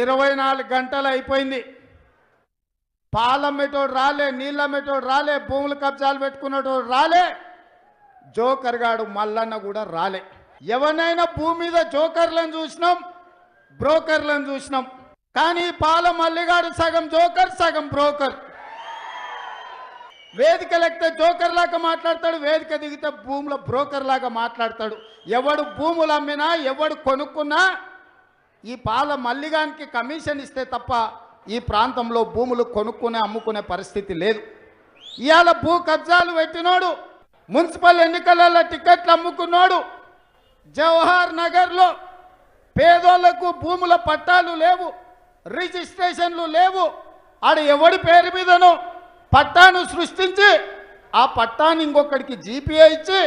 ఇరవై నాలుగు గంటలు అయిపోయింది. పాలమ్మేటోడు రాలే నీళ్ళమ్మేటోడు రాలే భూములు కబ్జాలు పెట్టుకున్నటోడు రాలే జోకర్ గాడు మల్లన్న కూడా రాలే. ఎవరినైనా భూమి మీద జోకర్లను చూసినాం బ్రోకర్లను చూసినాం. కానీ పాల మల్లిగాడు సగం జోకర్ సగం బ్రోకర్. వేదిక లెక్కితే జోకర్ లాగా మాట్లాడతాడు వేదిక దిగితే భూముల బ్రోకర్ లాగా మాట్లాడతాడు. ఎవడు భూములు అమ్మినా ఎవడు కొనుక్కున్నా ఈ పాల మల్లిగానికి కమిషన్ ఇస్తే తప్ప ఈ ప్రాంతంలో భూములు కొనుక్కునే అమ్ముకునే పరిస్థితి లేదు. ఇవాళ భూ కబ్జాలు పెట్టినోడు మున్సిపల్ ఎన్నికలలో టికెట్లు అమ్ముకున్నాడు జవహర్ నగర్లో పేదోళ్ళకు భూముల పట్టాలు లేవు రిజిస్ట్రేషన్లు లేవు. ఆడ ఎవడి పేరు మీదనో పట్టాను సృష్టించి ఆ పట్టాన్ని ఇంకొకడికి జీపీఏ ఇచ్చి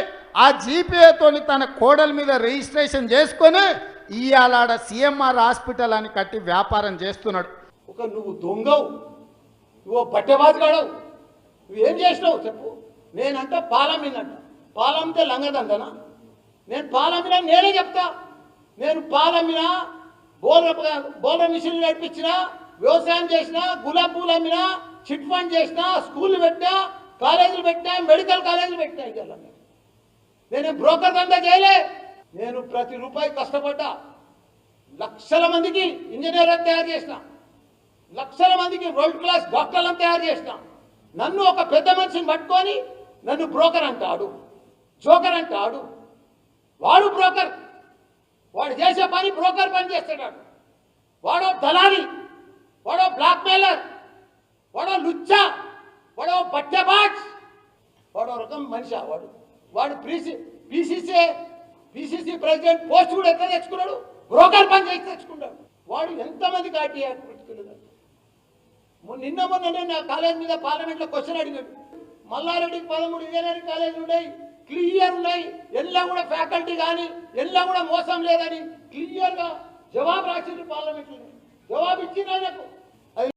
ఆ జీపీఏతోని తన కోడల మీద రిజిస్ట్రేషన్ చేసుకొని ఇవాళ సిఎంఆర్ హాస్పిటల్ అని కట్టి వ్యాపారం చేస్తున్నాడు. ఒక నువ్వు దొంగవు నువ్వు పట్టెబాతుగాడవు నువ్వేం చేసినావు చెప్పు. నేనంట పాలమ్మినంట పాలమ్మితే లంగదందనా? నేను పాలమ్మినా నేనే చెప్తా. నేను పాలమ్మినా బోర్ల బోర్ల మిషన్ నడిపించిన వ్యవసాయం చేసిన గులాబ్ పూలు అమ్మినా చిట్ ఫండ్ చేసిన స్కూల్ పెట్టినా కాలేజీలు పెట్టినా మెడికల్ కాలేజీలు పెట్టినా ఇవాళ నేను బ్రోకర్ దందా చేయలే. ప్రతి రూపాయి కష్టపడ్డా. లక్షల మందికి ఇంజనీర్ తయారు చేసిన. లక్షల మందికి వరల్డ్ క్లాస్ డాక్టర్లను తయారు చేసిన. నన్ను ఒక పెద్ద మనిషిని పట్టుకొని నన్ను బ్రోకర్ అంటాడు. జోకర్ అంటాడు. వాడు బ్రోకర్. వాడు చేసే పని బ్రోకర్ పని చేస్తున్నాడు. వాడో దళాలి. వాడో బ్లాక్ మెయిలర్ వాడో లుచ్చా. వాడో బట్టెబాజ్ వాడో రకం మనిషి వాడు. వాడు P C P C C P C C president post కూడా ఎట్లా తెచ్చుకున్నాడు? బ్రోకర్ పని చేసి తెచ్చుకున్నాడు. వాడు ఎంతమందికి ఆర్టీ పెట్టుకున్నాడు నిన్న మొన్ననే నా కాలేజ్ మీద పార్లమెంట్లో క్వశ్చన్ అడిగాడు. మల్లారెడ్డికి పదమూడు ఇంజనీరింగ్ కాలేజీలు ఉన్నాయి క్లియర్ ఉన్నాయి ఎల్లా కూడా ఫ్యాకల్టీ కానీ ఎల్లా కూడా మోసం లేదని క్లియర్గా జవాబు రాసింది పార్లమెంట్లో. జవాబు ఇచ్చింది ఆయనకు.